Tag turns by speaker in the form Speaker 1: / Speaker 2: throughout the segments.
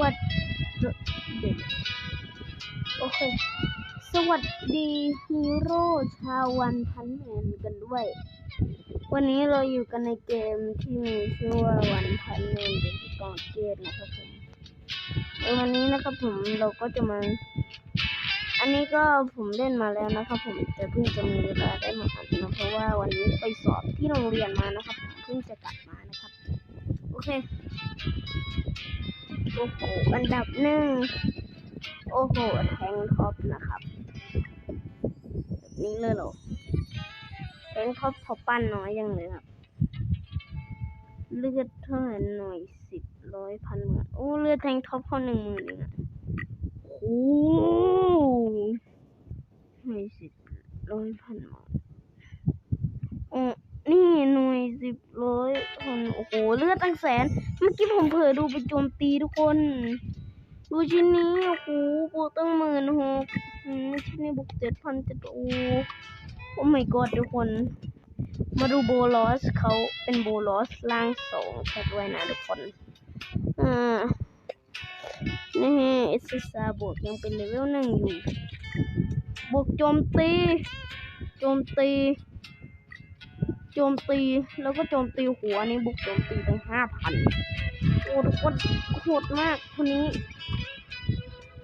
Speaker 1: วัสดีโอเค สวัสดีฮีโร่ชาววันพันแมนกันด้วย วันนี้เราอยู่กันในเกมที่มีชื่อว่าวันพันแมนเดนกองเกตนะครับผมในวันนี้นะครับผมเราก็จะมา อันนี้ก็ผมเล่นมาแล้วนะครับผมแต่เพิ่งจะมีเวลาได้มาอัดนะเพราะว่าวันนี้ไปสอบที่โรงเรียนมานะครับผมเพิ่งจะกลับมานะครับ โอเค โอ้โห อันดับหนึ่ง โอ้โห แทงท็อปนะครับ นี้เลยเหรอแทงท็อปเขาปั้นน้อยยังเลยครับ เลือดเท่าไหร่หน่อยสิบร้อยพันหมื่นโอ้ เลือดแทงท็อปเขาหนึ่งหมื่นเองอะโอ้หน่วยสิบร้อยพันหมื่นโอ้นี่หน่วยสิบร้อยพัน โอ้โหเลือดตั้งแสน เมื่อกี้ผมเผลอดูไปโจมตีทุกคน ดูชิ้นนี้ โอ้โหบวกตั้งหมื่นหกชิ้นนี้บวกเจ็ดพันเจ็ดโอ้โอ้ my god ทุกคน มาดูโบลอสเขาเป็นโบลอสล่างสองแค่ด้วยนะทุกคนอ่านี่เอสซาบวกยังเป็นเลเวลหนึ่งอยู่ บวกโจมตี โจมตี โจมตีแล้วก็โจมตีหัวนี่บุกโจมตีตั้งห้าพันโอ้ทุกคนโหดมากคนนี้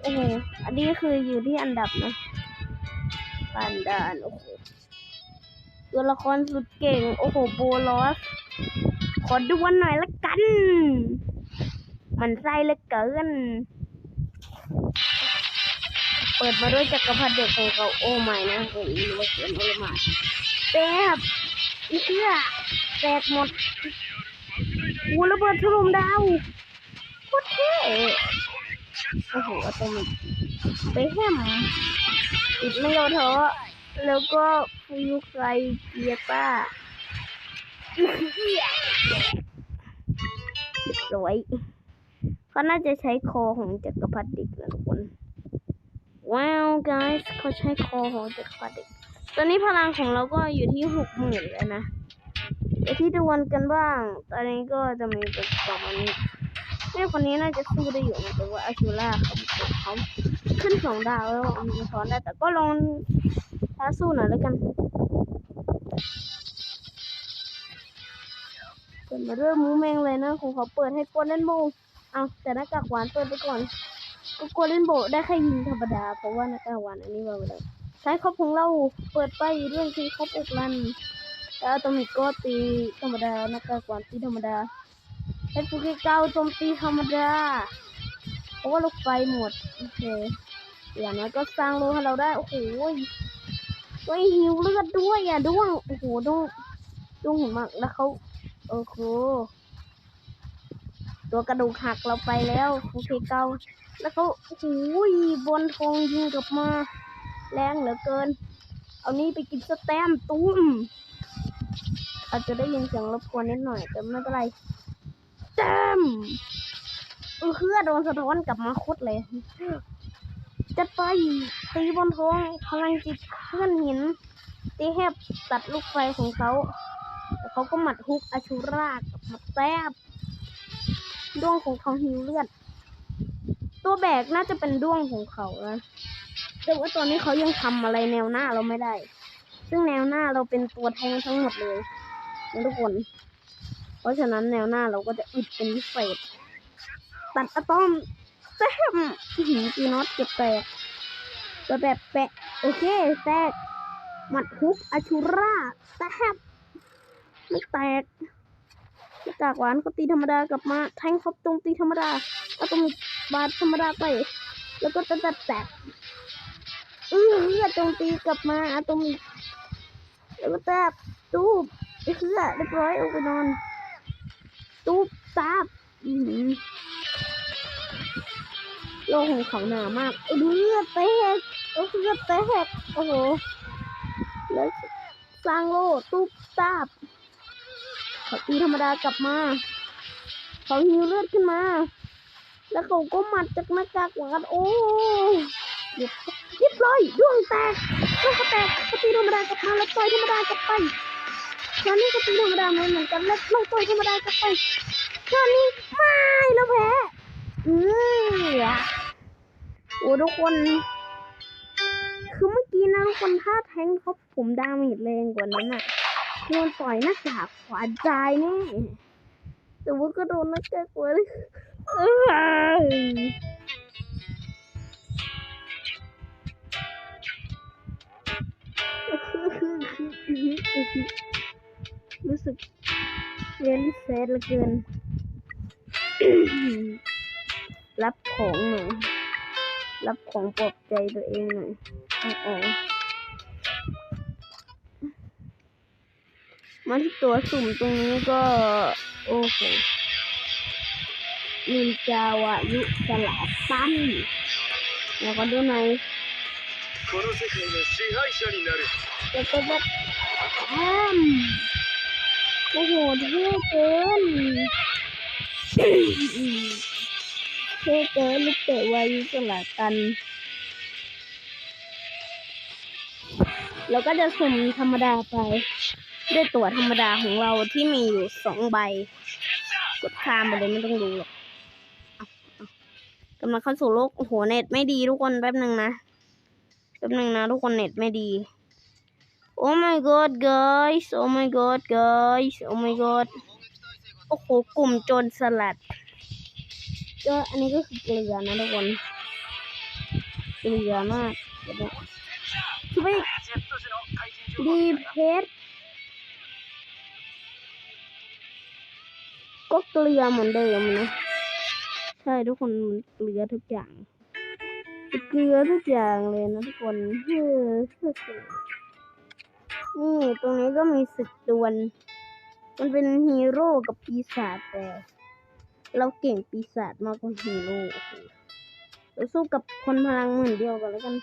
Speaker 1: โอ้โหอันนี้คืออยู่ที่อันดับนะปันดานโอ้โหตัวละครสุดเก่ง โอ้โหโบลอส ขอดูวันหน่อยละกัน มันไส้เหลือเกิน เปิดมาด้วยจักรพรรดิเด็กของเขาโอ้ไม่นะโอ้ยว่าเกินโอ้มาแตบ อีเอื้อแตกหมดโอ้ระเบิดถล่มดาวโคตรเท่โอ้โหอะตอมิกไปแฮมติดไม่ยอท้อแล้วก็ฟิวไครเกียต้าสวยเขาน่าจะใช้คอของจักรพรรดิกนะทุกคน ว้าว guys เขาใช้คอของจักรพรรดิก ตอนนี้พลังของเราก็อยู่ที่หกหมื่นแล้วนะไปที่ดวลกันบ้าง ตอนนี้ก็จะมีตัวสองอันนี้แม่คนนี้น่าจะสู้ได้อยู่นะแต่ว่าอาชูล่าเขาเขาขึ้นสองดาวแล้วมีช้อนได้แต่ก็ลองท้าสู้หน่อยแล้วกันเปิดมาเริ่มมูแมงเลยนะของเขาเปิดให้กวนเล่นโบเอาแต่หน้ากากหวานเปิดไปก่อนก็กวนเล่นโบได้แค่ยิงธรรมดาเพราะว่าหน้ากากหวานอันนี้วาไปเล ยใช้ครบของเราเปิดไปเรื่องที่ครบอกลันแล้วอะตอมิกก็ตีธรรมดาหน้ากากหวานตีธรรมดาไอ้ฟูเกเก้าโจมตีธรรมดา เพราะว่าลูกไฟหมด โอเคอย่างน้อยก็สร้างโลให้เราได้ โอ้โหยเฮ้ยหิวเลือดด้วยอะด้วง โอ้โหด้วงด้วงห็นมากแล้วเขาโอ้โห ตัวกระดูกหักเราไปแล้วโอเคเกาแล้วเขาโอ้โหยบนทองยิงกลับมา แรงเหลือเกิน เอานี่ไปกินสแตมตุ้ม อาจจะได้ยินเสียงรบกวนนิดหน่อย แต่ไม่เป็นไรแจมเออเพื่อโดนสะท้อนกลับมาคตรเลย จะไปตีบนท้องพลังจิตเพื่อนหิน ตีแฮบตัดลูกไฟของเขาแต่เขาก็หมัดฮุกอาชูรากับหมัดแทบด้วงของเขาหิวเลือด ตัวแบกน่าจะเป็นด้วงของเขานะ แต่ว่าตอนนี้เขายังทำอะไรแนวหน้าเราไม่ได้ ซึ่งแนวหน้าเราเป็นตัวแทงทั้งหมดเลยนะทุกคน เพราะฉะนั้นแนวหน้าเราก็จะอึดเป็นพิเศษตัดอะตอมแซมหินจีนอตเก็บแตกตัวแบบแปะโอเคแตกหมัดฮุกอาชูราแตกไม่แตกไม่จากหวานก็ตีธรรมดากลับมาแทงครบตรงตีธรรมดาอาตรงบาดธรรมดาไป แล้วก็จะจัดแตก ตรงตีกลับมาอะตรงแล้วก็แตบตูบไอ้เพื่อเรียบร้อยเอาไปนอน ตูบตาบโลกของเขาหนามากเลือดแตกเออเลือดแตกโอ้โหแล้วสร้างโลตูบตาบเขาตีธรรมดากลับมาเขาหิวเลือดขึ้นมา แล้วเขาก็หมัดจากหน้ากากหวานโอ้เรียบ แตกดวงก็แตกเขาตีธรรมดากลับมาแล้วต่อยธรรมดากลับไปตอนนี้ก็ตีธรรมดาเหมือนกันแล้วราต่อยธรรมดากลับไปตอนนี้ไม่แล้วแพ้อืมโอ้ทุกคน คือเมื่อกี้นะทุกคนถ้าแทงเขาผมดาเมจแรงกว่านั้นอะคือมันปล่อยหน้ากากขวาใจายแน่แต่ว่าก็โดนหน้ากากขวาเลย เอ้ยรู้สึกเรียนแซดเหลือเกิน รับของหน่อย รับของปลอบใจตัวเองหน่อยอาอมาที่ตัวสุ่มตรงนี้ก็ โอ้โหนินจาวายุสลาสั้นแล้วก็ดูหน่อย
Speaker 2: この世界の支配者になる
Speaker 1: แล้วก็แบบแอมโอ้โหเท่เกินเท่เกินลูกเตะวายุสลาตัน เราก็จะสุ่มธรรมดาไป ด้วยตัวธรรมดาของเราที่มีอยู่สองใบ กดข้ามไปเลยไม่ต้องดูหรอกเอาเอากำลังเข้าสู่โลกโอ้โหเน็ตไม่ดีทุกคนแป๊บหนึ่งนะ แป๊บนึงนะทุกคนเน็ตไม่ดี Oh my god guys Oh my god guys Oh my god โอ้โหกลุ่มโจรสลัด ก็อันนี้ก็คือเกลือนะทุกคนเกลือมากคือไปดีเพชรก็เกลือเหมือนเดิมนะ ใช่ทุกคนเกลือทุกอย่าง เกลือทุกอย่างเลยนะทุกคนเฮ้อนี่ตรงนี้ก็มีศึกดวลมันเป็นฮีโร่กับปีศาจแต่ เราเก่งปีศาจมากกว่าฮีโร่เราสู้กับคนพลังเหมือนเดียวกันแล้วกัน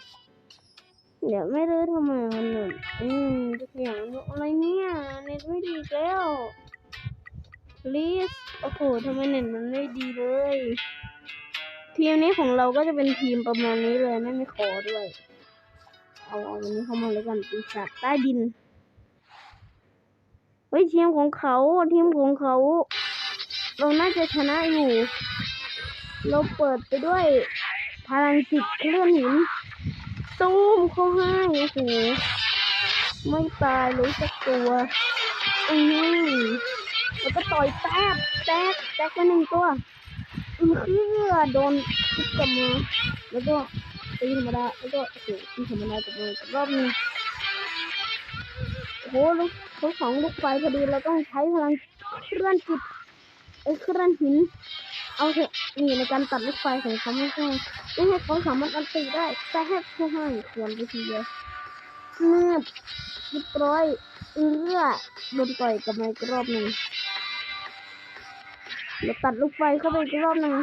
Speaker 1: เดี๋ยวไม่รู้ทำไมมันแบบอืมทุกอย่างอะไรเนี่ยเน็ตไม่ดีแล้ว please โอ้โหทำไมเน็ตมันไม่ดี ทีมนี้ของเราก็จะเป็นทีมประมาณนี้เลยไม่มีคอด้วย เอาเอาวันนี้เข้ามาเลยกันปีศาจใต้ดินเฮ้ยทีมของเขาทีมของเขา เราน่าจะชนะอยู่ เราเปิดไปด้วยพลังจิตเคลื่อนหินตู้มเขาให้โอ้โหไม่ตายเลยสักตัวอือแล้วก็ต่อยแตกแตกแตกไปหนึ่งตัว อือคือโดนทุบกับมาแล้วก็ตีธรรมดาแล้วก็โอ้โหตีธรรมดากับมาอีกรอบนึงโอ้โหลูกเขาสองลูกไฟพอดีเราต้องใช้พลังเคลื่อนจิตไอ้เคลื่อนหิน เอาเถอะนี่ในการตัดลูกไฟของเขาไม่ใช่ไม่ให้เขาสามารถอันตีได้ แต่ให้เขาให้ควรไปทีเดียวเนืบเรียบร้อยเอื้อโดนต่อยกับมาอีกรอบหนึ่ง เราตัดลูกไฟเข้าไปอีกรอบหนึ่ง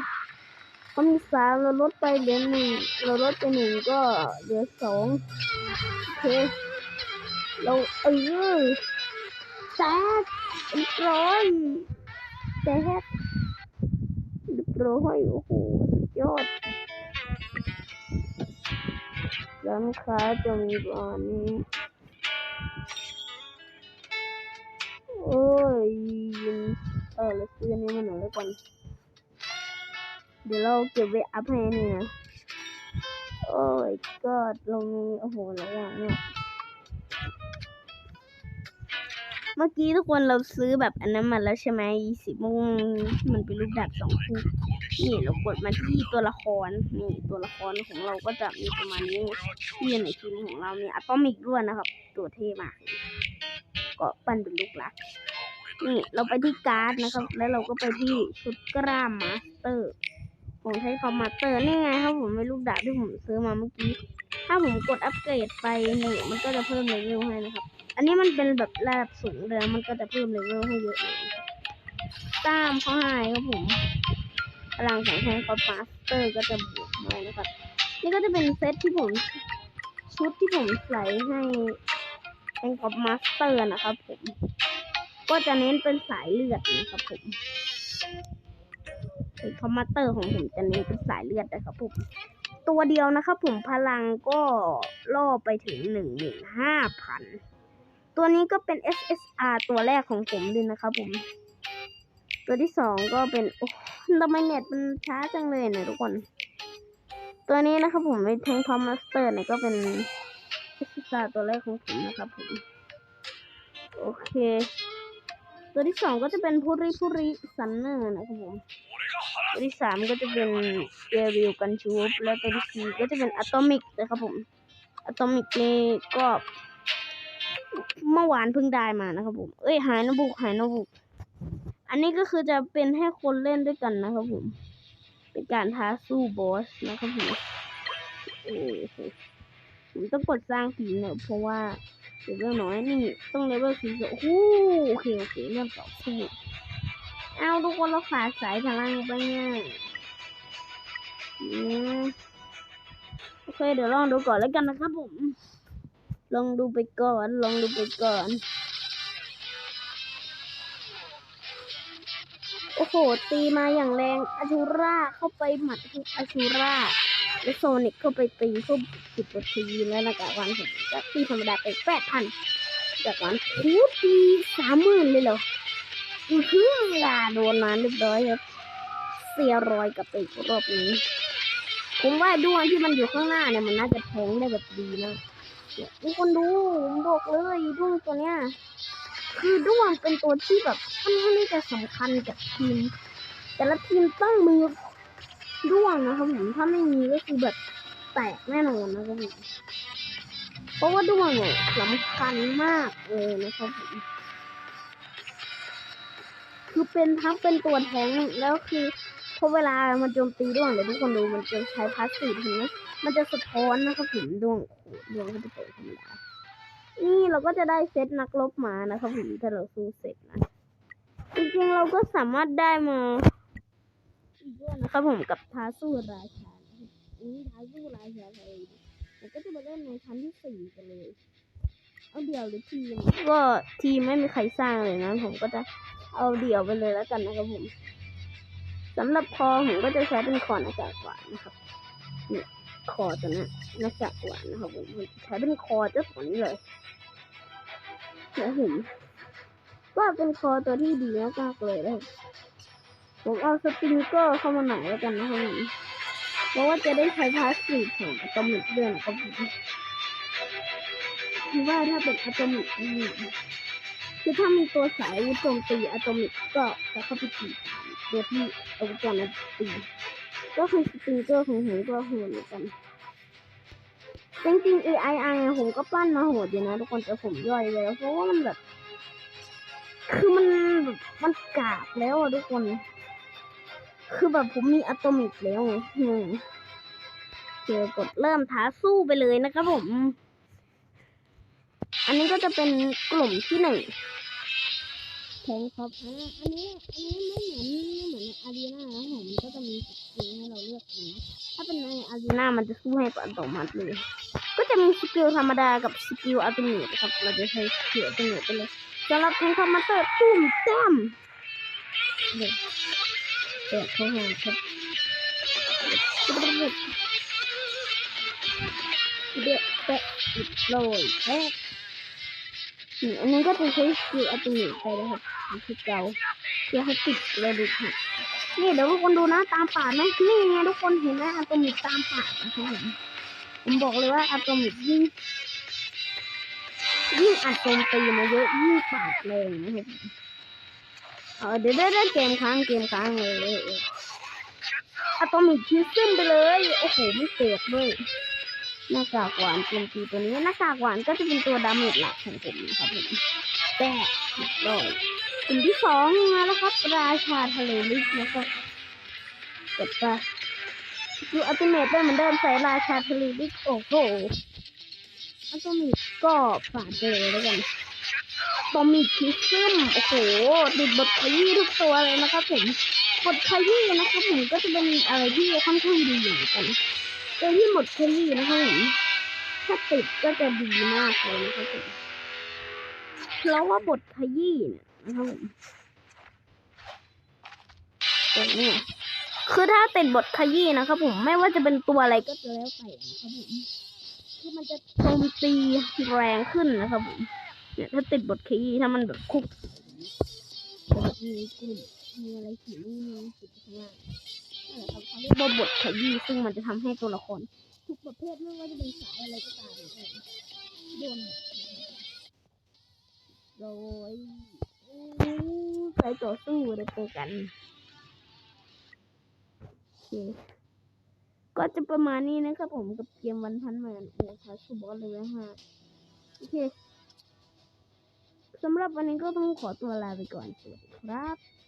Speaker 1: เขามีสามเราลดไปเหลือหนึ่งเราลดไปหนึ่งก็เหลือสองโอเคเราเออแตกเรียบร้อยแตกเรียบร้อยโอ้โหสุดยอดร้านค้าจะมีประมานี้โอ้ย ออเราซื้ออันนี้มาหน่อยแล้วกันเดี๋ยวเราเก็บไว้อัพให้นี่นะ โอ้ยก็เรามีโอ้โหหลายอย่างเนี่ย เมื่อกี้ทุกคนเราซื้อแบบอันนั้นมาแล้วใช่ไหมยี่สิบโมงมันเป็นรูปแบบสองคู่นี่เรากดมาที่ตัวละคร นี่ตัวละครของเราก็จะมีประมาณนี้ที่อยู่ในทีมของเรามีอะตอมิกด้วยนะครับ ตัวเท่มาก ก็ปั้นเป็นลูกรัก นี่เราไปที่การ์ดนะครับ แล้วเราก็ไปที่ชุดกล้ามมาสเตอร์ ผมใช้คอมมาสเตอร์นี่ไงครับผมเป็นลูกดาบที่ผมซื้อมาเมื่อกี้ ถ้าผมกดอัปเกรดไปหนี่งมันก็จะเพิ่มเลเวลให้นะครับ อันนี้มันเป็นแบบระดับสูงเลยมันก็จะเพิ่มเลเวลให้เยอะเลยนะครับตามเขาให้ครับผมพลังของแทงคอมาสเตอร์ก็จะบวกมานะครับ นี่ก็จะเป็นเซตที่ผมชุดที่ผมใส่ให้แทงคอมาสเตอร์นะครับผม ก็จะเน้นเป็นสายเลือดนะครับผมคอมมาเตอร์ของผมจะเน้นเป็นสายเลือดนะครับผม ตัวเดียวนะครับผมพลังก็ล่อไปถึงหนึ่งหมื่นห้าพันตัวนี้ก็เป็น SSR ตัวแรกของผมเลยนะครับผม ตัวที่สองก็เป็นโอ้ทำไมเน็ตมันช้าจังเลยนี่ยทุกคน ตัวนี้นะครับผมไอ้แทงพอมมาสเตอร์เนี่ยก็เป็นพิซซ่าตัวแรกของผมนะครับผม โอเค ตัวที่สองก็จะเป็นพูริพูริซันเนอร์นะครับผม ตัวที่สามก็จะเป็นเอริวกันชูปและตัวที่สี่ก็จะเป็นอะตอมิกนะครับผมอะตอมิกนี่ก็เมื่อวานเพิ่งได้มานะครับผม เอ้ยหายนบุกหายนบุก อันนี้ก็คือจะเป็นให้คนเล่นด้วยกันนะครับผม เป็นการท้าสู้บอสนะครับผมโอ้โหผมต้องกดสร้างผีเนอะเพราะว่า เลเวลน้อยนี่ต้องเลเวลสี่สิบโอ้โหโอเคโอเคเริ่มต่อสู้เอาทุกคนเราขาดสายพลังไปเนี่ยอืมโอเคเดี๋ยวลองดูก่อนแล้วกันนะครับผม ลองดูไปก่อน ลองดูไปก่อน โอ้โห ตีมาอย่างแรงอาชูราเข้าไปหมัดทุกอาชูรา แล้วโซนิกเข้าไปตีพื่อปิดประทีแล้วนะกะวันผมก็ตีธรรมดาไปแปดพันจากวันคูตีสามหมื่นเลยเหรออือฮือโดนมาเรียบร้อยครับเสียรอยกับไปอีกรอบนี้ ผมว่าด้วงที่มันอยู่ข้างหน้าเนี่ยมันน่าจะแทงได้แบบดีนะทุกคนดูผมบอกเลยด้วงตัวเนี้ยคือด้วงเป็นตัวที่แบบค่อนข้างที่จะสำคัญกับทีม แต่ละทีมต้องมี ด้วงนะครับผมถ้าไม่มีก็คือแบบแตกแน่นอนนะครับผมเพราะว่าด้วงเนี่ยสำคัญมากเลยนะครับผมคือเป็นทั้งเป็นตัวแทงแล้วคือพอเวลามันโจมตีด้วงเดี๋ยวทุกคนดูมันจะใช้พาสซีฟเห็นไหมมันจะสะท้อนนะครับผมด้วงด้วงก็จะเป็นธรรมดานี่เราก็จะได้เซตนักรบมานะครับผมถ้าเราสู้เสร็จนะจริงๆเราก็สามารถได้มา ด้วยนะครับผมกับทาสู้ราชานะครับนี่ท้าสู้ราชาเลยเราก็จะมาเล่นในชั้นที่สี่กันเลย เอาเดี่ยวหรือทีม ก็ทีมไม่มีใครสร้างเลยนะ ผมก็จะเอาเดี่ยวไปเลยแล้วกันนะครับผมสำหรับคอผมก็จะใช้เป็นคอหน้ากากหวานนะครับเนี่ยคอตัวนี้หน้ากากหวานนะครับผมใช้เป็นคอเจ้าตัวนี้เลยแล้วเห็นว่าเป็นคอตัวที่ดีมากๆเลยนะ ผมเอาสปริงเกอร์เข้ามาหน่อยแล้วกันนะครับผมเพราะว่าจะได้ใช้พาสซีฟของอะตอมิกด้วยนะครับผมคือว่าถ้าเป็นอะตอมิกคือถ้ามีตัวสายอาวุธโจมตีอะตอมิกก็จะเข้าไปตีตามตัวที่อาวุธตัวนั้นตีก็คือสปริงเกอร์ของผมก็โหดเหมือนกันจริงๆ AI ไอผมก็ปั้นมาโหดอยู่นะทุกคนแต่ผมย่อยไปแล้วเพราะว่ามันแบบ คือมันแบบมันกากแล้วอะทุกคน คือแบบผมมีอะตอมิกแล้วไงอืมเจอกดเริ่มท้าสู้ไปเลยนะครับผม อันนี้ก็จะเป็นกลุ่มที่หนึ่งแทงครับอ่าอันนี้ อันนี้ไม่เหมือนไม่เหมือนอารีนานะผมมันก็จะมีสกิลให้เราเลือกเองถ้าเป็นในอารีนามันจะสู้ให้อัตโนมัติเลย ก็จะมีสกิลธรรมดากับสกิลอัลติเมทนะครับ เราจะใช้สกิลอัลติเมทไปเลยสำหรับแทงคอมมาเตอร์ตุ้มแต้มเด็กเด็กเขาหาครับเด็กเตะอิดโรยแอ๊ะอันนี้ก็จะใช้สกิลอัติเมทไปนะครับนี่คือเก่าเพื่อให้ติดเลยดูค่ะนี่เดี๋ยวทุกคนดูนะตามป่าไหมนี่ไงทุกคนเห็นไหมอัติเมทตามป่านะครับผมผมบอกเลยว่าอะตอมิยิ่งยิ่งอัดโจมตีมาเยอะยิ่งปาดแรงนะครับ เดี๋ยวได้ได้เกมค้างเกมค้างเลยอะตอมิกคิวซึมไปเลย โอ้โหไม่เตกด้วยหน้ากากหวานโจมตีตัวนี้หน้ากากหวานก็จะเป็นตัวดาเมจหลักของผมนะครับผมแต่ร้อยกลุ่มที่สองมาแล้วครับ ราชาทะเลลึกนะครับกดไปดูอัลติเมทได้เหมือนเดิมใส่ราชาทะเลดิโอ้โหอัลติเมทก็ฝาดไปเลยแล้วกัน ตอมีคิสซึมโอ้โหติดบทขยี้ทุกตัวเลยนะครับผมบทขยี้นะครับผมก็จะเป็นอะไรที่ค่อนข้างดีอยู่กันตัวที่บทขยี้นะครับผมถ้าติดก็จะดีมากเลยนะครับผมเพราะว่าบทขยี้เนี่ยนะครับผมตัวเนี้ยคือถ้าติดบทขยี้นะครับผมไม่ว่าจะเป็นตัวอะไรก็จะแล้วแต่นะครับผมคือมันจะโจมตีแรงขึ้นนะครับผม เนี่ยถ้าติดบทขยี้ถ้ามันแบบคุกมีกลุ่มมีอะไรขีดนี่มีขีดข้างล่างนั่นแหละครับเขาเรียกว่าบทขยี้ซึ่งมันจะทำให้ตัวละครทุกประเภทไม่ว่าจะเป็นสายอะไรก็ตามเนี่ยโดนโดยสายต่อสู้ได้เจอกันโอเคก็จะประมาณนี้นะครับผมกับเกมวันพันแมนโอ้ท้าชูบอสเลยนะฮะโอเค สำหรับวันนี้ก็ต้องขอตัวลาไปก่อนสวัสดีครับ